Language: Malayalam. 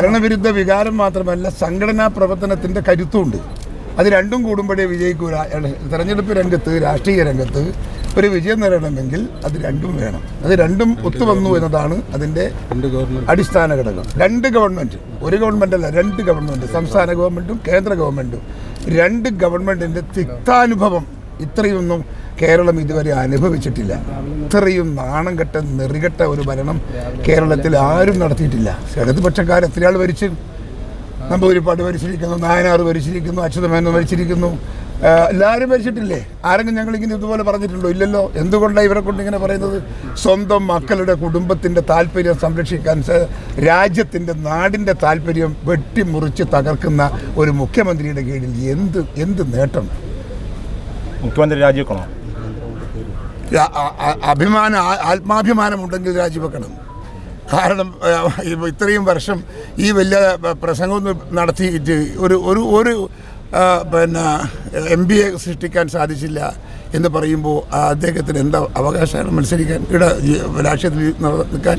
ഭരണവിരുദ്ധ വികാരം മാത്രമല്ല സംഘടനാ പ്രവർത്തനത്തിന്റെ കരുത്തുമുണ്ട് അത് രണ്ടും കൂടുമ്പോഴേ വിജയിക്കൂ. തെരഞ്ഞെടുപ്പ് രംഗത്ത് രാഷ്ട്രീയ രംഗത്ത് ഒരു വിജയം നേടണമെങ്കിൽ അത് രണ്ടും വേണം. അത് രണ്ടും ഒത്തുവന്നു എന്നതാണ് അതിന്റെ അടിസ്ഥാന ഘടകം. രണ്ട് ഗവൺമെന്റ് ഒരു ഗവൺമെന്റ് അല്ല രണ്ട് ഗവൺമെന്റ് സംസ്ഥാന ഗവൺമെന്റും കേന്ദ്ര ഗവൺമെന്റും രണ്ട് ഗവൺമെന്റിന്റെ തിക്താനുഭവം. ഇത്രയൊന്നും കേരളം ഇതുവരെ അനുഭവിച്ചിട്ടില്ല. ഇത്രയും നാണം കെട്ട നെറികെട്ട ഒരു ഭരണം കേരളത്തിൽ ആരും നടത്തിയിട്ടില്ല. ഇടതുപക്ഷക്കാർ എത്ര ആൾ ഭരിച്ചു നമ്പൂതിരിപ്പാട് ഭരിച്ചിരിക്കുന്നു. നായനാർ ഭരിച്ചിരിക്കുന്നു. അച്യുതമേനോൻ ഭരിച്ചിരിക്കുന്നു. എല്ലാവരും ഭരിച്ചിട്ടില്ലേ? ആരെങ്കിലും ഞങ്ങളിങ്ങനെ ഇതുപോലെ പറഞ്ഞിട്ടുണ്ടോ? ഇല്ലല്ലോ. എന്തുകൊണ്ടാണ് ഇവരെ കൊണ്ട് ഇങ്ങനെ പറയുന്നത്? സ്വന്തം മക്കളുടെ കുടുംബത്തിന്റെ താല്പര്യം സംരക്ഷിക്കാൻ രാജ്യത്തിന്റെ നാടിന്റെ താല്പര്യം വെട്ടിമുറിച്ച് തകർക്കുന്ന ഒരു മുഖ്യമന്ത്രിയുടെ കീഴിൽ എന്ത് എന്ത് നേട്ടം? മുഖ്യമന്ത്രി രാജിവെക്കണോ? അഭിമാന ആത്മാഭിമാനമുണ്ടെങ്കിൽ രാജിവെക്കണം. കാരണം ഇത്രയും വർഷം ഈ വലിയ പ്രസംഗമൊന്നും നടത്തിയിട്ട് ഒരു ഒരു ഒരു പിന്നെ എം ബി എ സൃഷ്ടിക്കാൻ സാധിച്ചില്ല എന്ന് പറയുമ്പോൾ അദ്ദേഹത്തിന് എന്താ അവകാശമാണ് മത്സരിക്കാൻ? ഇവിടെ ഈ രാഷ്ട്രീയത്തിൽ നിൽക്കാൻ?